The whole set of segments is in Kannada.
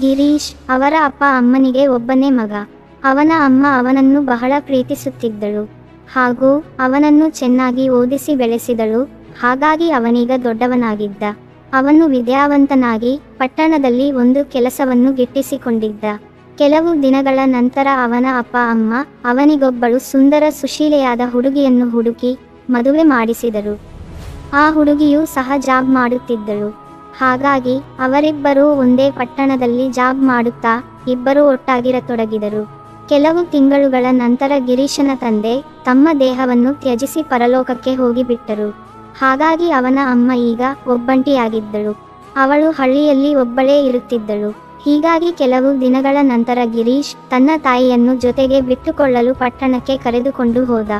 ಗಿರೀಶ್ ಅವರ ಅಪ್ಪ ಅಮ್ಮನಿಗೆ ಒಬ್ಬನೇ ಮಗ. ಅವನ ಅಮ್ಮ ಅವನನ್ನು ಬಹಳ ಪ್ರೀತಿಸುತ್ತಿದ್ದಳು. ಹಾಗೂ ಅವನನ್ನು ಚೆನ್ನಾಗಿ ಓದಿಸಿ ಬೆಳೆಸಿದಳು. ಹಾಗಾಗಿ ಅವನೀಗ ದೊಡ್ಡವನಾಗಿದ್ದ. ಅವನು ವಿದ್ಯಾವಂತನಾಗಿ ಪಟ್ಟಣದಲ್ಲಿ ಒಂದು ಕೆಲಸವನ್ನು ಗಿಟ್ಟಿಸಿಕೊಂಡಿದ್ದ. ಕೆಲವು ದಿನಗಳ ನಂತರ ಅವನ ಅಪ್ಪ ಅಮ್ಮ ಅವನಿಗೊಬ್ಬಳು ಸುಂದರ ಸುಶೀಲೆಯಾದ ಹುಡುಗಿಯನ್ನು ಹುಡುಕಿ ಮದುವೆ ಮಾಡಿಸಿದರು. ಆ ಹುಡುಗಿಯು ಸಹ ಜಾಬ್ ಮಾಡುತ್ತಿದ್ದಳು. ಹಾಗಾಗಿ ಅವರಿಬ್ಬರೂ ಒಂದೇ ಪಟ್ಟಣದಲ್ಲಿ ಜಾಬ್ ಮಾಡುತ್ತಾ ಇಬ್ಬರೂ ಒಟ್ಟಾಗಿರತೊಡಗಿದರು. ಕೆಲವು ತಿಂಗಳುಗಳ ನಂತರ ಗಿರೀಶನ ತಂದೆ ತಮ್ಮ ದೇಹವನ್ನು ತ್ಯಜಿಸಿ ಪರಲೋಕಕ್ಕೆ ಹೋಗಿಬಿಟ್ಟರು. ಹಾಗಾಗಿ ಅವನ ಅಮ್ಮ ಈಗ ಒಬ್ಬಂಟಿಯಾಗಿದ್ದಳು. ಅವಳು ಹಳ್ಳಿಯಲ್ಲಿ ಒಬ್ಬಳೇ ಇರುತ್ತಿದ್ದಳು. ಹೀಗಾಗಿ ಕೆಲವು ದಿನಗಳ ನಂತರ ಗಿರೀಶ್ ತನ್ನ ತಾಯಿಯನ್ನು ಜೊತೆಗೆ ಬಿಟ್ಟುಕೊಳ್ಳಲು ಪಟ್ಟಣಕ್ಕೆ ಕರೆದುಕೊಂಡು ಹೋದ.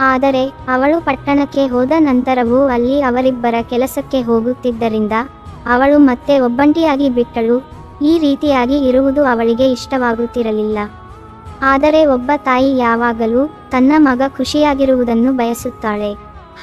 ಆದರೆ ಅವಳು ಪಟ್ಟಣಕ್ಕೆ ಹೋದ ನಂತರವೂ ಅಲ್ಲಿ ಅವರಿಬ್ಬರ ಕೆಲಸಕ್ಕೆ ಹೋಗುತ್ತಿದ್ದರಿಂದ ಅವಳು ಮತ್ತೆ ಒಬ್ಬಂಟಿಯಾಗಿ ಬಿಟ್ಟಳು. ಈ ರೀತಿಯಾಗಿ ಇರುವುದು ಅವಳಿಗೆ ಇಷ್ಟವಾಗುತ್ತಿರಲಿಲ್ಲ. ಆದರೆ ಒಬ್ಬ ತಾಯಿ ಯಾವಾಗಲೂ ತನ್ನ ಮಗ ಖುಷಿಯಾಗಿರುವುದನ್ನು ಬಯಸುತ್ತಾಳೆ.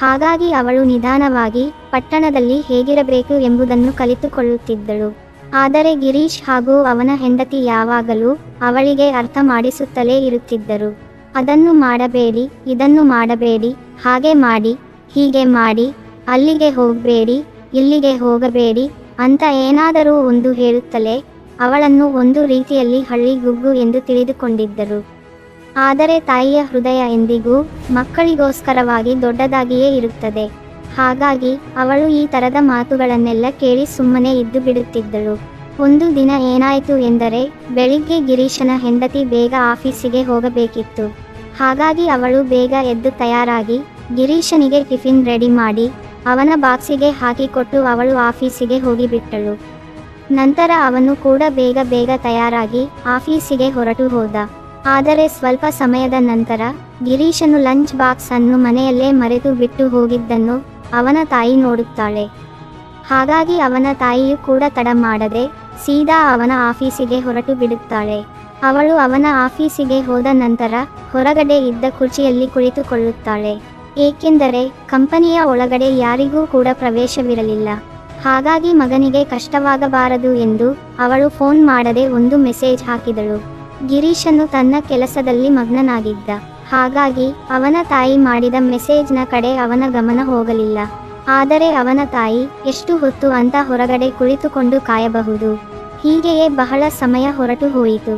ಹಾಗಾಗಿ ಅವಳು ನಿಧಾನವಾಗಿ ಪಟ್ಟಣದಲ್ಲಿ ಹೇಗಿರಬೇಕು ಎಂಬುದನ್ನು ಕಲಿತುಕೊಳ್ಳುತ್ತಿದ್ದಳು. ಆದರೆ ಗಿರೀಶ್ ಹಾಗೂ ಅವನ ಹೆಂಡತಿ ಯಾವಾಗಲೂ ಅವಳಿಗೆ ಅರ್ಥ ಮಾಡಿಸುತ್ತಲೇ ಇರುತ್ತಿದ್ದರು. ಅದನ್ನು ಮಾಡಬೇಡಿ, ಇದನ್ನು ಮಾಡಬೇಡಿ, ಹಾಗೆ ಮಾಡಿ, ಹೀಗೆ ಮಾಡಿ, ಅಲ್ಲಿಗೆ ಹೋಗಬೇಡಿ, ಇಲ್ಲಿಗೆ ಹೋಗಬೇಡಿ ಅಂತ ಏನಾದರೂ ಒಂದು ಹೇಳುತ್ತಲೇ ಅವಳನ್ನು ಒಂದು ರೀತಿಯಲ್ಲಿ ಹಳ್ಳಿಗುಗ್ಗು ಎಂದು ತಿಳಿದುಕೊಂಡಿದ್ದರು. ಆದರೆ ತಾಯಿಯ ಹೃದಯ ಎಂದಿಗೂ ಮಕ್ಕಳಿಗೋಸ್ಕರವಾಗಿ ದೊಡ್ಡದಾಗಿಯೇ ಇರುತ್ತದೆ. ಹಾಗಾಗಿ ಅವಳು ಈ ತರದ ಮಾತುಗಳನ್ನೆಲ್ಲ ಕೇಳಿ ಸುಮ್ಮನೆ ಇದ್ದು ಬಿಡುತ್ತಿದ್ದಳು. ಒಂದು ದಿನ ಏನಾಯಿತು ಎಂದರೆ ಬೆಳಿಗ್ಗೆ ಗಿರೀಶನ ಹೆಂಡತಿ ಬೇಗ ಆಫೀಸಿಗೆ ಹೋಗಬೇಕಿತ್ತು. ಹಾಗಾಗಿ ಅವಳು ಬೇಗ ಎದ್ದು ತಯಾರಾಗಿ ಗಿರೀಶನಿಗೆ ಟಿಫಿನ್ ರೆಡಿ ಮಾಡಿ ಅವನ ಬಾಕ್ಸಿಗೆ ಹಾಕಿಕೊಟ್ಟು ಅವಳು ಆಫೀಸಿಗೆ ಹೋಗಿಬಿಟ್ಟಳು. ನಂತರ ಅವನು ಕೂಡ ಬೇಗ ಬೇಗ ತಯಾರಾಗಿ ಆಫೀಸಿಗೆ ಹೊರಟು ಹೋದ. ಆದರೆ ಸ್ವಲ್ಪ ಸಮಯದ ನಂತರ ಗಿರೀಶನು ಲಂಚ್ ಬಾಕ್ಸ್ ಅನ್ನು ಮನೆಯಲ್ಲೇ ಮರೆತು ಬಿಟ್ಟು ಹೋಗಿದ್ದನ್ನು ಅವನ ತಾಯಿ ನೋಡುತ್ತಾಳೆ. ಹಾಗಾಗಿ ಅವನ ತಾಯಿಯು ಕೂಡ ತಡ ಮಾಡದೆ ಸೀದಾ ಅವನ ಆಫೀಸಿಗೆ ಹೊರಟು ಬಿಡುತ್ತಾಳೆ. ಅವಳು ಅವನ ಆಫೀಸಿಗೆ ಹೋದ ನಂತರ ಹೊರಗಡೆ ಇದ್ದ ಕುರ್ಚಿಯಲ್ಲಿ ಕುಳಿತುಕೊಳ್ಳುತ್ತಾಳೆ. ಏಕೆಂದರೆ ಕಂಪನಿಯ ಒಳಗಡೆ ಯಾರಿಗೂ ಕೂಡ ಪ್ರವೇಶವಿರಲಿಲ್ಲ. ಹಾಗಾಗಿ ಮಗನಿಗೆ ಕಷ್ಟವಾಗಬಾರದು ಎಂದು ಅವಳು ಫೋನ್ ಮಾಡದೆ ಒಂದು ಮೆಸೇಜ್ ಹಾಕಿದಳು. ಗಿರೀಶನು ತನ್ನ ಕೆಲಸದಲ್ಲಿ ಮಗ್ನನಾಗಿದ್ದ. ಹಾಗಾಗಿ ಅವನ ತಾಯಿ ಮಾಡಿದ ಮೆಸೇಜ್ನ ಕಡೆ ಅವನ ಗಮನ ಹೋಗಲಿಲ್ಲ. ಆದರೆ ಅವನ ತಾಯಿ, ಎಷ್ಟು ಹೊತ್ತು ಅಂತ ಹೊರಗಡೆ ಕುಳಿತುಕೊಂಡು ಕಾಯಬಹುದು. ಹೀಗೆಯೇ ಬಹಳ ಸಮಯ ಹೊರಟು ಹೋಯಿತು.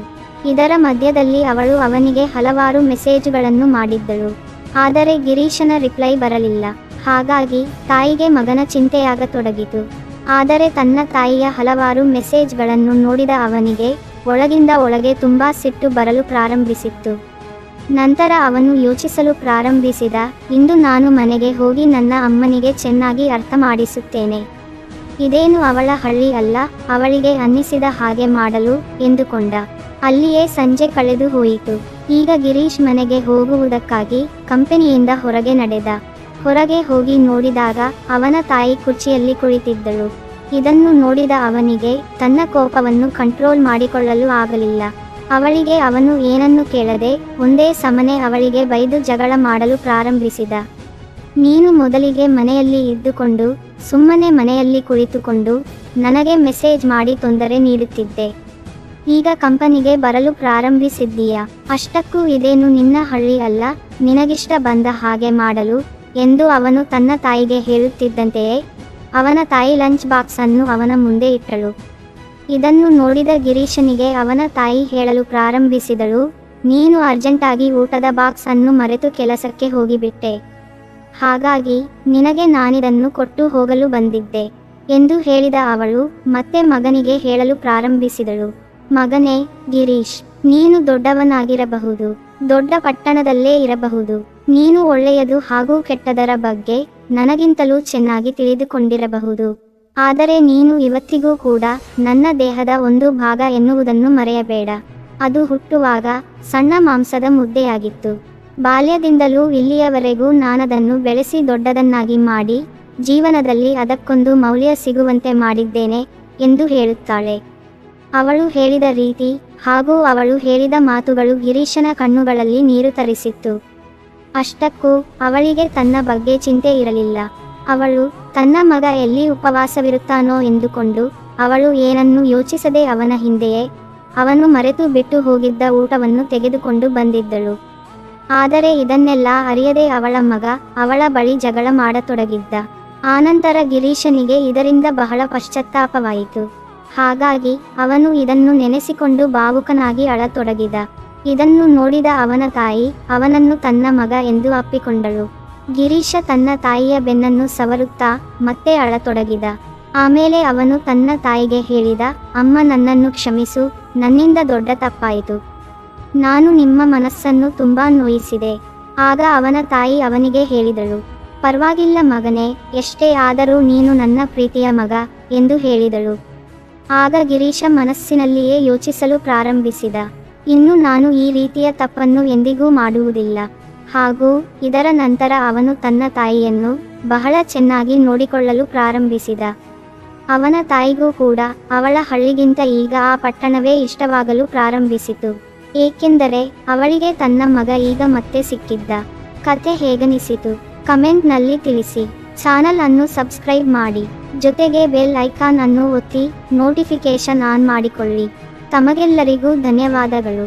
ಇದರ ಮಧ್ಯದಲ್ಲಿ ಅವಳು ಅವನಿಗೆ ಹಲವಾರು ಮೆಸೇಜ್ಗಳನ್ನು ಮಾಡಿದ್ದಳು. ಆದರೆ ಗಿರೀಶನ ರಿಪ್ಲೈ ಬರಲಿಲ್ಲ. ಹಾಗಾಗಿ ತಾಯಿಗೆ ಮಗನ ಚಿಂತೆಯಾಗತೊಡಗಿತು. ಆದರೆ ತನ್ನ ತಾಯಿಯ ಹಲವಾರು ಮೆಸೇಜ್ಗಳನ್ನು ನೋಡಿದ ಅವನಿಗೆ ಒಳಗಿಂದ ಒಳಗೆ ತುಂಬಾ ಸಿಟ್ಟು ಬರಲು ಪ್ರಾರಂಭಿಸಿತ್ತು. ನಂತರ ಅವನು ಯೋಚಿಸಲು ಪ್ರಾರಂಭಿಸಿದ, ಇಂದು ನಾನು ಮನೆಗೆ ಹೋಗಿ ನನ್ನ ಅಮ್ಮನಿಗೆ ಚೆನ್ನಾಗಿ ಅರ್ಥ ಮಾಡಿಸುತ್ತೇನೆ ಇದೇನು ಅವಳ ಹಳ್ಳಿ ಅಲ್ಲ, ಅವಳಿಗೆ ಅನ್ನಿಸಿದ ಹಾಗೆ ಮಾಡಲು, ಎಂದುಕೊಂಡ. ಅಲ್ಲಿಯೇ ಸಂಜೆ ಕಳೆದು ಹೋಯಿತು. ಈಗ ಗಿರೀಶ್ ಮನೆಗೆ ಹೋಗುವುದಕ್ಕಾಗಿ ಕಂಪನಿಯಿಂದ ಹೊರಗೆ ನಡೆದ. ಹೊರಗೆ ಹೋಗಿ ನೋಡಿದಾಗ ಅವನ ತಾಯಿ ಕುರ್ಚಿಯಲ್ಲಿ ಕುಳಿತಿದ್ದಳು. ಇದನ್ನು ನೋಡಿದ ಅವನಿಗೆ ತನ್ನ ಕೋಪವನ್ನು ಕಂಟ್ರೋಲ್ ಮಾಡಿಕೊಳ್ಳಲು ಆಗಲಿಲ್ಲ. ಅವಳಿಗೆ ಅವನು ಏನನ್ನು ಕೇಳದೆ ಒಂದೇ ಸಮನೆ ಅವಳಿಗೆ ಬೈದು ಜಗಳ ಮಾಡಲು ಪ್ರಾರಂಭಿಸಿದ. ನೀನು ಮೊದಲಿಗೆ ಮನೆಯಲ್ಲಿ ಇದ್ದುಕೊಂಡು ಸುಮ್ಮನೆ ಮನೆಯಲ್ಲಿ ಕುಳಿತುಕೊಂಡು ನನಗೆ ಮೆಸೇಜ್ ಮಾಡಿ ತೊಂದರೆ ನೀಡುತ್ತಿದ್ದೆ. ಈಗ ಕಂಪನಿಗೆ ಬರಲು ಪ್ರಾರಂಭಿಸಿದ್ದೀಯಾ? ಅಷ್ಟಕ್ಕೂ ಇದೇನು ನಿನ್ನ ಹಳ್ಳಿ ಅಲ್ಲ? ನಿನಗಿಷ್ಟ ಬಂದ ಹಾಗೆ ಮಾಡಲು? ಎಂದು ಅವನು ತನ್ನ ತಾಯಿಗೆ ಹೇಳುತ್ತಿದ್ದಂತೆಯೇ, ಅವನ ತಾಯಿ ಲಂಚ್ ಬಾಕ್ಸ್ ಅನ್ನು ಅವನ ಮುಂದೆ ಇಟ್ಟಳು. ಇದನ್ನು ನೋಡಿದ ಗಿರೀಶನಿಗೆ ಅವನ ತಾಯಿ ಹೇಳಲು ಪ್ರಾರಂಭಿಸಿದಳು, ನೀನು ಅರ್ಜೆಂಟಾಗಿ ಊಟದ ಬಾಕ್ಸ್ ಅನ್ನು ಮರೆತು ಕೆಲಸಕ್ಕೆ ಹೋಗಿಬಿಟ್ಟೆ. ಹಾಗಾಗಿ ನಿನಗೆ ನಾನಿದನ್ನು ಕೊಟ್ಟು ಹೋಗಲು ಬಂದಿದ್ದೆ, ಎಂದು ಹೇಳಿದ ಅವಳು, ಮತ್ತೆ ಮಗನಿಗೆ ಹೇಳಲು ಪ್ರಾರಂಭಿಸಿದಳು. ಮಗನೇ, ಗಿರೀಶ್, ನೀನು ದೊಡ್ಡವನಾಗಿರಬಹುದು. ದೊಡ್ಡ ಪಟ್ಟಣದಲ್ಲೇ ಇರಬಹುದು. ನೀನು ಒಳ್ಳೆಯದು ಹಾಗೂ ಕೆಟ್ಟದರ ಬಗ್ಗೆ ನನಗಿಂತಲೂ ಚೆನ್ನಾಗಿ ತಿಳಿದುಕೊಂಡಿರಬಹುದು. ಆದರೆ ನೀನು ಇವತ್ತಿಗೂ ಕೂಡ ನನ್ನ ದೇಹದ ಒಂದು ಭಾಗ ಎನ್ನುವುದನ್ನು ಮರೆಯಬೇಡ. ಅದು ಹುಟ್ಟುವಾಗ ಸಣ್ಣ ಮಾಂಸದ ಮುದ್ದೆಯಾಗಿತ್ತು. ಬಾಲ್ಯದಿಂದಲೂ ಇಲ್ಲಿಯವರೆಗೂ ನಾನದನ್ನು ಬೆಳೆಸಿ ದೊಡ್ಡದನ್ನಾಗಿ ಮಾಡಿ, ಜೀವನದಲ್ಲಿ ಅದಕ್ಕೊಂದು ಮೌಲ್ಯ ಸಿಗುವಂತೆ ಮಾಡಿದ್ದೇನೆ ಎಂದು ಹೇಳುತ್ತಾಳೆ. ಅವಳು ಹೇಳಿದ ರೀತಿ, ಹಾಗೂ ಅವಳು ಹೇಳಿದ ಮಾತುಗಳು ಗಿರೀಶನ ಕಣ್ಣುಗಳಲ್ಲಿ ನೀರು ತರಿಸಿತ್ತು. ಅಷ್ಟಕ್ಕೂ, ಅವಳಿಗೆ ತನ್ನ ಬಗ್ಗೆ ಚಿಂತೆ ಇರಲಿಲ್ಲ. ಅವಳು, ತನ್ನ ಮಗ ಎಲ್ಲಿ ಉಪವಾಸವಿರುತ್ತಾನೋ ಎಂದುಕೊಂಡು, ಅವಳು ಏನನ್ನು ಯೋಚಿಸದೆ ಅವನ ಹಿಂದೆಯೇ, ಅವನು ಮರೆತು ಬಿಟ್ಟು ಹೋಗಿದ್ದ ಊಟವನ್ನು ತೆಗೆದುಕೊಂಡು ಬಂದಿದ್ದಳು. ಆದರೆ ಇದನ್ನೆಲ್ಲ ಅರಿಯದೆ ಅವಳ ಮಗ, ಅವಳ ಬಳಿ ಜಗಳ ಮಾಡತೊಡಗಿದ್ದ. ಆನಂತರ ಗಿರೀಶನಿಗೆ ಇದರಿಂದ ಬಹಳ ಪಶ್ಚಾತ್ತಾಪವಾಯಿತು. ಹಾಗಾಗಿ ಅವನು ಇದನ್ನು ನೆನೆಸಿಕೊಂಡು ಭಾವುಕನಾಗಿ ಅಳತೊಡಗಿದ. ಇದನ್ನು ನೋಡಿದ ಅವನ ತಾಯಿ, ಅವನನ್ನು ತನ್ನ ಮಗ ಎಂದು ಅಪ್ಪಿಕೊಂಡಳು. ಗಿರೀಶ ತನ್ನ ತಾಯಿಯ ಬೆನ್ನನ್ನು ಸವರುತ್ತಾ ಮತ್ತೆ ಅಳತೊಡಗಿದ. ಆಮೇಲೆ ಅವನು ತನ್ನ ತಾಯಿಗೆ ಹೇಳಿದ, ಅಮ್ಮ ನನ್ನನ್ನು ಕ್ಷಮಿಸು, ನನ್ನಿಂದ ದೊಡ್ಡ ತಪ್ಪಾಯಿತು. ನಾನು ನಿಮ್ಮ ಮನಸ್ಸನ್ನು ತುಂಬಾ ನೋಯಿಸಿದೆ. ಆಗ ಅವನ ತಾಯಿ ಅವನಿಗೆ ಹೇಳಿದಳು, ಪರವಾಗಿಲ್ಲ ಮಗನೇ, ಎಷ್ಟೇ ಆದರೂ ನೀನು ನನ್ನ ಪ್ರೀತಿಯ ಮಗ ಎಂದು ಹೇಳಿದಳು. ಆಗ ಗಿರೀಶ ಮನಸ್ಸಿನಲ್ಲಿಯೇ ಯೋಚಿಸಲು ಪ್ರಾರಂಭಿಸಿದ. ಇನ್ನು ನಾನು ಈ ರೀತಿಯ ತಪ್ಪನ್ನು ಎಂದಿಗೂ ಮಾಡುವುದಿಲ್ಲ. ಹಾಗೂ ಇದರ ನಂತರ ಅವನು ತನ್ನ ತಾಯಿಯನ್ನು ಬಹಳ ಚೆನ್ನಾಗಿ ನೋಡಿಕೊಳ್ಳಲು ಪ್ರಾರಂಭಿಸಿದ. ಅವನ ತಾಯಿಗೂ ಕೂಡ ಅವಳ ಹಳ್ಳಿಗಿಂತ ಈಗ ಆ ಪಟ್ಟಣವೇ ಇಷ್ಟವಾಗಲು ಪ್ರಾರಂಭಿಸಿತು. ಏಕೆಂದರೆ ಅವಳಿಗೆ ತನ್ನ ಮಗ ಈಗ ಮತ್ತೆ ಸಿಕ್ಕಿದ್ದ. ಕತೆ ಹೇಗನಿಸಿತು? ಕಮೆಂಟ್ನಲ್ಲಿ ತಿಳಿಸಿ. ಚಾನಲ್ ಅನ್ನು ಸಬ್ಸ್ಕ್ರೈಬ್ ಮಾಡಿ ಜೊತೆಗೆ ಬೆಲ್ ಐಕಾನ್ ಅನ್ನು ಒತ್ತಿ ನೋಟಿಫಿಕೇಶನ್ ಆನ್ ಮಾಡಿಕೊಳ್ಳಿ. ತಮಗೆಲ್ಲರಿಗೂ ಧನ್ಯವಾದಗಳು.